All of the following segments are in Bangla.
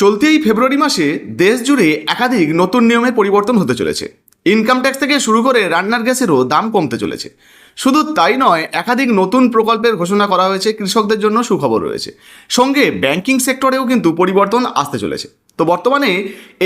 চলতি এই ফেব্রুয়ারি মাসে দেশ জুড়ে একাধিক নতুন নিয়মের পরিবর্তন হতে চলেছে। ইনকাম ট্যাক্স থেকে শুরু করে রান্নার গ্যাসেরও দাম কমতে চলেছে। শুধু তাই নয়, একাধিক নতুন প্রকল্পের ঘোষণা করা হয়েছে কৃষকদের জন্য সুখবর রয়েছে। সঙ্গে ব্যাংকিং সেক্টরেও কিন্তু পরিবর্তন আসতে চলেছে। তো বর্তমানে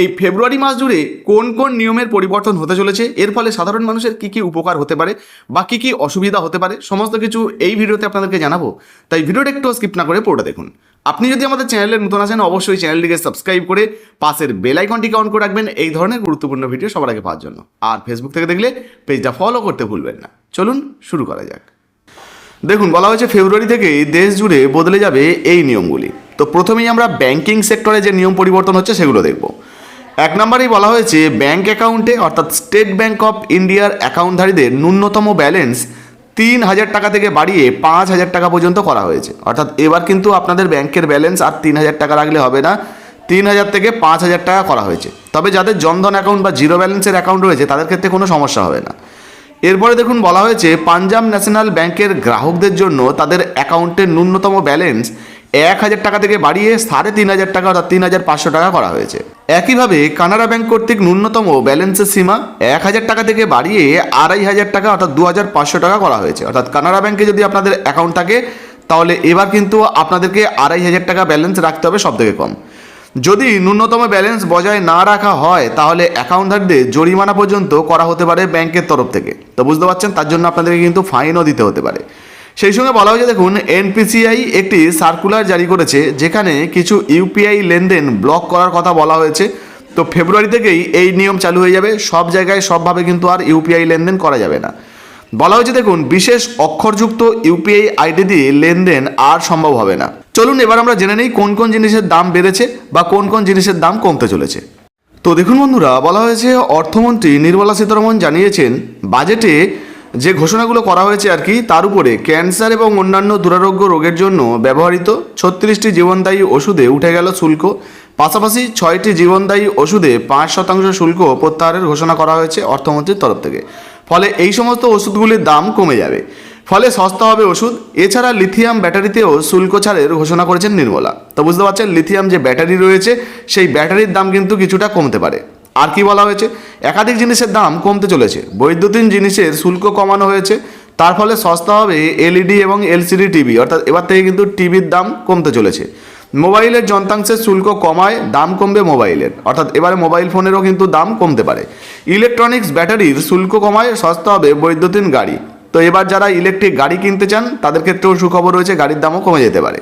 এই ফেব্রুয়ারি মাস জুড়ে কোন কোন নিয়মের পরিবর্তন হতে চলেছে? এর ফলে সাধারণ মানুষের কী কী উপকার হতে পারে বা কী কী অসুবিধা হতে পারে? সমস্ত কিছু এই ভিডিওতে আপনাদেরকে জানাব। তাই ভিডিওটা একটু স্কিপ না করে পুরোটা দেখুন। আপনি যদি আমাদের চ্যানেলে নতুন আছেন, অবশ্যই চ্যানেলটিকে সাবস্ক্রাইব করে পাশের বেল আইকনটিকে অন করে রাখবেন। এই ধরনের গুরুত্বপূর্ণ ভিডিও সবার আগে পাওয়ার জন্য। আর ফেসবুক থেকে দেখলে পেজটা ফলো করতে ভুলবেন না। চলুন শুরু করা যাক। দেখুন, বলা হয়েছে ফেব্রুয়ারি থেকে দেশ জুড়ে বদলে যাবে এই নিয়মগুলি। তো প্রথমেই আমরা ব্যাংকিং সেক্টরে যে নিয়ম পরিবর্তন হচ্ছে সেগুলো দেখব। এক নম্বরেই বলা হয়েছে ব্যাংক অ্যাকাউন্টে অর্থাৎ স্টেট ব্যাংক অফ ইন্ডিয়ার অ্যাকাউন্টধারীদের ন্যূনতম ব্যালেন্স তিন হাজার টাকা থেকে বাড়িয়ে পাঁচ হাজার টাকা পর্যন্ত করা হয়েছে। অর্থাৎ এবার কিন্তু আপনাদের ব্যাংকের ব্যালেন্স আর তিন হাজার টাকা রাখলে হবে না, তিন হাজার থেকে পাঁচ হাজার টাকা করা হয়েছে। তবে যাদের জনধন অ্যাকাউন্ট বা জিরো ব্যালেন্সের অ্যাকাউন্ট রয়েছে, তাদের ক্ষেত্রে কোনো সমস্যা হবে না। এরপরে দেখুন, বলা হয়েছে, পাঞ্জাব ন্যাশনাল ব্যাংকের গ্রাহকদের জন্য তাদের অ্যাকাউন্টের ন্যূনতম ব্যালেন্স এক হাজার টাকা থেকে বাড়িয়ে সাড়ে তিন হাজার টাকা অর্থাৎ তিন হাজার পাঁচশো টাকা করা হয়েছে। একইভাবে কানাড়া ব্যাংক কর্তৃক ন্যূনতম ব্যালেন্সের সীমা এক হাজার টাকা থেকে বাড়িয়ে আড়াই হাজার টাকা অর্থাৎ দু হাজার পাঁচশো টাকা করা হয়েছে। অর্থাৎ কানাড়া ব্যাংকে যদি আপনাদের অ্যাকাউন্ট থাকে, তাহলে এবার কিন্তু আপনাদেরকে আড়াই হাজার টাকা ব্যালেন্স রাখতে হবে সব থেকে কম। যদি ন্যূনতম ব্যালেন্স বজায় না রাখা হয়, তাহলে অ্যাকাউন্টধারদের জরিমানা পর্যন্ত করা হতে পারে ব্যাংকের তরফ থেকে। তো বুঝতে পারছেন? তার জন্য আপনাদেরকে কিন্তু ফাইনও দিতে হতে পারে। সেই সঙ্গে বলা হয়েছে, দেখুন এনপিসিআই একটি সার্কুলার জারি করেছে, যেখানে কিছু ইউপিআই লেনদেন ব্লক করার কথা বলা হয়েছে। তো ফেব্রুয়ারি থেকেই এই নিয়ম চালু হয়ে যাবে, সব জায়গায় সবভাবে কিন্তু আর ইউপিআই লেনদেন করা যাবে না। বলা হয়েছে, দেখুন, বিশেষ অক্ষরযুক্ত ইউপিআই আইডি দিয়ে লেনদেন আর সম্ভব হবে না। চলুন, এবার আমরা জেনে নিই কোন কোন জিনিসের দাম বেড়েছে বা কোন কোন জিনিসের দাম কমতে চলেছে। তো দেখুন বন্ধুরা, বলা হয়েছে, অর্থমন্ত্রী নির্মলা সীতারমন জানিয়েছেন, বাজেটে যে ঘোষণাগুলো করা হয়েছে আর কি, তার উপরে ক্যান্সার এবং অন্যান্য দুরারোগ্য রোগের জন্য ব্যবহৃত ছত্রিশটি জীবনদায়ী ওষুধে উঠে গেল শুল্ক। পাশাপাশি ছয়টি জীবনদায়ী ওষুধে পাঁচ শতাংশ শুল্ক প্রত্যাহারের ঘোষণা করা হয়েছে অর্থমন্ত্রীর তরফ থেকে। ফলে এই সমস্ত ওষুধগুলির দাম কমে যাবে। ফলে সস্তা হবে ওষুধ। এছাড়া লিথিয়াম ব্যাটারিতেও শুল্ক ছাড়ের ঘোষণা করেছেন নির্মলা। তো বুঝতে পারছেন, লিথিয়াম যে ব্যাটারি রয়েছে, সেই ব্যাটারির দাম কিন্তু কিছুটা কমতে পারে। আর কি বলা হয়েছে? একাধিক জিনিসের দাম কমতে চলেছে। বৈদ্যুতিন জিনিসের শুল্ক কমানো হয়েছে। তার ফলে সস্তা হবে এলইডি এবং এলসিডি টিভি। অর্থাৎ এবার থেকে কিন্তু টিভির দাম কমতে চলেছে। মোবাইলের যন্ত্রাংশের শুল্ক কমায়, দাম কমবে মোবাইলের। অর্থাৎ এবারে মোবাইল ফোনেরও কিন্তু দাম কমতে পারে। ইলেকট্রনিক্স ব্যাটারির শুল্ক কমায়, সস্তা হবে বৈদ্যুতিন গাড়ি। তো এবার যারা ইলেকট্রিক গাড়ি কিনতে চান, তাদের ক্ষেত্রেও সুখবর রয়েছে, গাড়ির দামও কমে যেতে পারে।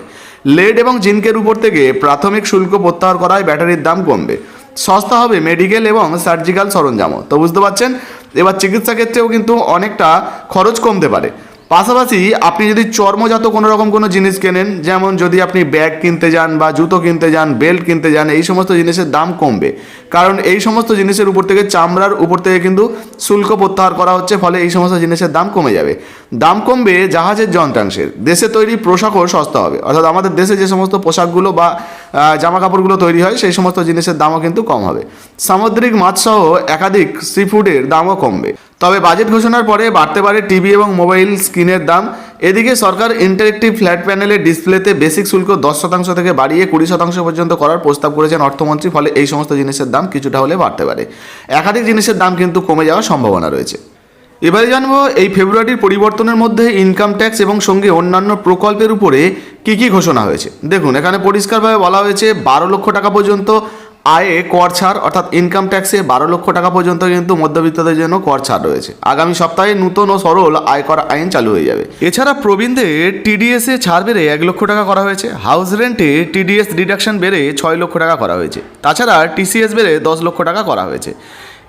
লেড এবং জিনকের উপর থেকে প্রাথমিক শুল্ক প্রত্যাহার করায় ব্যাটারির দাম কমবে। সস্তা হবে মেডিকেল এবং সার্জিক্যাল সরঞ্জামও। তো বুঝতে পারছেন? এবার চিকিৎসা ক্ষেত্রেও কিন্তু অনেকটা খরচ কমতে পারে। পাশাপাশি আপনি যদি চর্মজাত কোনো রকম কোনো জিনিস কেনেন, যেমন যদি আপনি ব্যাগ কিনতে যান বা জুতো কিনতে যান, বেল্ট কিনতে যান, এই সমস্ত জিনিসের দাম কমবে। কারণ এই সমস্ত জিনিসের উপর থেকে, চামড়ার উপর থেকে কিন্তু শুল্ক প্রত্যাহার করা হচ্ছে, ফলে এই সমস্ত জিনিসের দাম কমে যাবে। দাম কমবে জাহাজের যন্ত্রাংশের। দেশে তৈরি পোশাকও সস্তা হবে। অর্থাৎ আমাদের দেশে যে সমস্ত পোশাকগুলো বা জামা কাপড়গুলো তৈরি হয়, সেই সমস্ত জিনিসের দামও কিন্তু কম হবে। সামুদ্রিক মাছসহ একাধিক সি ফুডের দামও কমবে। তবে বাজেট ঘোষণার পরে বাড়তে পারে টিভি এবং মোবাইল স্ক্রিনের দাম। এদিকে সরকার ইন্টারেক্টিভ ফ্ল্যাট প্যানেলের ডিসপ্লেতে বেসিক শুল্ক দশ শতাংশ থেকে বাড়িয়ে কুড়ি শতাংশ পর্যন্ত করার প্রস্তাব করেছেন অর্থমন্ত্রী, ফলে এই সমস্ত জিনিসের দাম কিছুটা হলে বাড়তে পারে। একাধিক জিনিসের দাম কিন্তু কমে যাওয়ার সম্ভাবনা রয়েছে। এবারে জানব, এই ফেব্রুয়ারির পরিবর্তনের মধ্যে ইনকাম ট্যাক্স এবং সঙ্গে অন্যান্য প্রকল্পের উপরে কি কি ঘোষণা হয়েছে? দেখুন, এখানে পরিষ্কারভাবে বলা হয়েছে, বারো লক্ষ টাকা পর্যন্ত আয়ে কর ছাড়, অর্থাৎ ইনকাম ট্যাক্সে বারো লক্ষ টাকা পর্যন্ত কিন্তু মধ্যবিত্তদের জন্য কর ছাড় রয়েছে। আগামী সপ্তাহে নূতন ও সরল আয়কর আইন চালু হয়ে যাবে। এছাড়া প্রবীণদের টিডিএস এ ছাড় বেড়ে এক লক্ষ টাকা করা হয়েছে। হাউস রেন্টে টিডিএস ডিডাকশন বেড়ে ছয় লক্ষ টাকা করা হয়েছে। তাছাড়া টিসিএস বেড়ে দশ লক্ষ টাকা করা হয়েছে।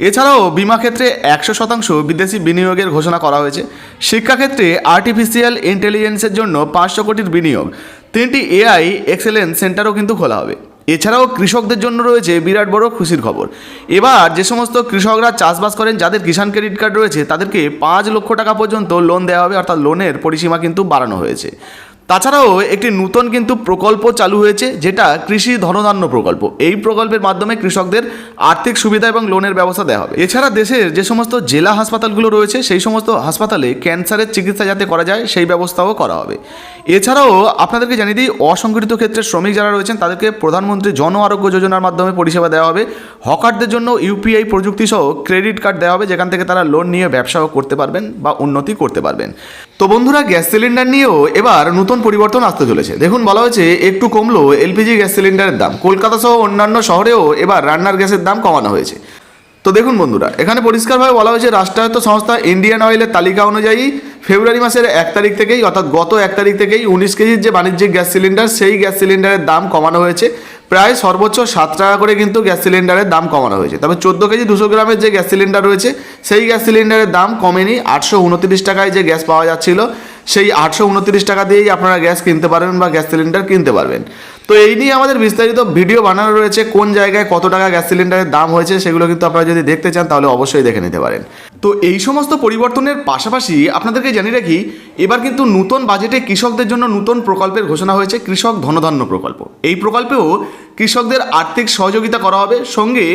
এছাড়াও বিমা ক্ষেত্রে একশো শতাংশ বিদেশি বিনিয়োগের ঘোষণা করা হয়েছে। শিক্ষাক্ষেত্রে আর্টিফিশিয়াল ইন্টেলিজেন্সের জন্য পাঁচশো কোটির বিনিয়োগ। তিনটি এআই এক্সেলেন্স সেন্টারও কিন্তু খোলা হবে। এছাড়াও কৃষকদের জন্য রয়েছে বিরাট বড় খুশির খবর। এবার যে সমস্ত কৃষকরা চাষবাস করেন, যাদের কিষাণ ক্রেডিট কার্ড রয়েছে, তাদেরকে পাঁচ লক্ষ টাকা পর্যন্ত লোন দেওয়া হবে, অর্থাৎ লোনের পরিসীমা কিন্তু বাড়ানো হয়েছে। তাছাড়াও একটি নূতন কিন্তু প্রকল্প চালু হয়েছে, যেটা কৃষি ধনধান্য প্রকল্প। এই প্রকল্পের মাধ্যমে কৃষকদের আর্থিক সুবিধা এবং লোনের ব্যবস্থা দেওয়া হবে। এছাড়া দেশের যে সমস্ত জেলা হাসপাতালগুলো রয়েছে, সেই সমস্ত হাসপাতালে ক্যান্সারের চিকিৎসা যাতে করা যায়, সেই ব্যবস্থাও করা হবে। এছাড়াও আপনাদেরকে জানিয়ে দিই, অসংগঠিত ক্ষেত্রে শ্রমিক যারা রয়েছেন, তাদেরকে প্রধানমন্ত্রী জন আরোগ্য যোজনার মাধ্যমে পরিষেবা দেওয়া হবে। হকারদের জন্য ইউপিআই প্রযুক্তি সহ ক্রেডিট কার্ড দেওয়া হবে, যেখান থেকে তারা লোন নিয়ে ব্যবসাও করতে পারবেন বা উন্নতি করতে পারবেন। তো বন্ধুরা, গ্যাস সিলিন্ডার নিয়েও এবার নতুন পরিবর্তন আসতে চলেছে। দেখুন, বলা হয়েছে, একটু কমলো এলপিজি গ্যাস সিলিন্ডারের দাম। কলকাতা সহ অন্যান্য শহরেও এবার রান্নার গ্যাসের দাম কমানো হয়েছে। তো দেখুন বন্ধুরা, এখানে পরিষ্কারভাবে বলা হয়েছে, রাষ্ট্রায়ত্ত সংস্থা ইন্ডিয়ান অয়েলের তালিকা অনুযায়ী ফেব্রুয়ারি মাসের এক তারিখ থেকেই, অর্থাৎ গত এক তারিখ থেকেই উনিশ কেজির যে বাণিজ্যিক গ্যাস সিলিন্ডার, সেই গ্যাস সিলিন্ডারের দাম কমানো হয়েছে। প্রায় সর্বোচ্চ সাত টাকা করে কিন্তু গ্যাস সিলিন্ডারের দাম কমানো হয়েছে। তবে চোদ্দ কেজি দুশো গ্রামের যে গ্যাস সিলিন্ডার রয়েছে, সেই গ্যাস সিলিন্ডারের দাম কমেনি। আটশো উনত্রিশ টাকায় যে গ্যাস পাওয়া যাচ্ছিল, সেই আটশো উনত্রিশ টাকা দিয়েই আপনারা গ্যাস কিনতে পারবেন বা গ্যাস সিলিন্ডার কিনতে পারবেন। তো এই নিয়ে আমাদের বিস্তারিত ভিডিও বানানো রয়েছে, কোন জায়গায় কত টাকা গ্যাস সিলিন্ডারের দাম হয়েছে, সেগুলো কিন্তু আপনারা যদি দেখতে চান, তাহলে অবশ্যই দেখে নিতে পারেন। তো এই সমস্ত পরিবর্তনের পাশাপাশি আপনাদেরকে জানিয়ে রাখি, এবার কিন্তু নতুন বাজেটে কৃষকদের জন্য নতুন প্রকল্পের ঘোষণা হয়েছে কৃষক ধনধান্য প্রকল্প। এই প্রকল্পেও কৃষকদের আর্থিক সহযোগিতা করা হবে, সঙ্গে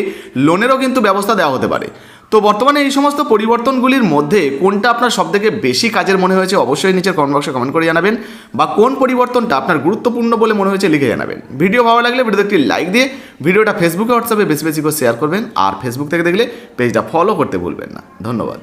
লোনেরও কিন্তু ব্যবস্থা দেওয়া হতে পারে। তো বর্তমানে এই সমস্ত পরিবর্তনগুলির মধ্যে কোনটা আপনার সবথেকে বেশি কাজের মনে হয়েছে অবশ্যই নিচের কমেন্ট বক্সে কমেন্ট করে জানাবেন বা কোন পরিবর্তনটা আপনার গুরুত্বপূর্ণ বলে মনে হয়েছে লিখে জানাবেন। ভিডিও ভালো লাগলে ভিডিও একটি লাইক দিয়ে ভিডিওটা ফেসবুকে হোয়াটসঅ্যাপে বেশি বেশি করে শেয়ার করবেন আর ফেসবুক থেকে দেখলে পেজটা ফলো করতে ভুলবেন না। ধন্যবাদ।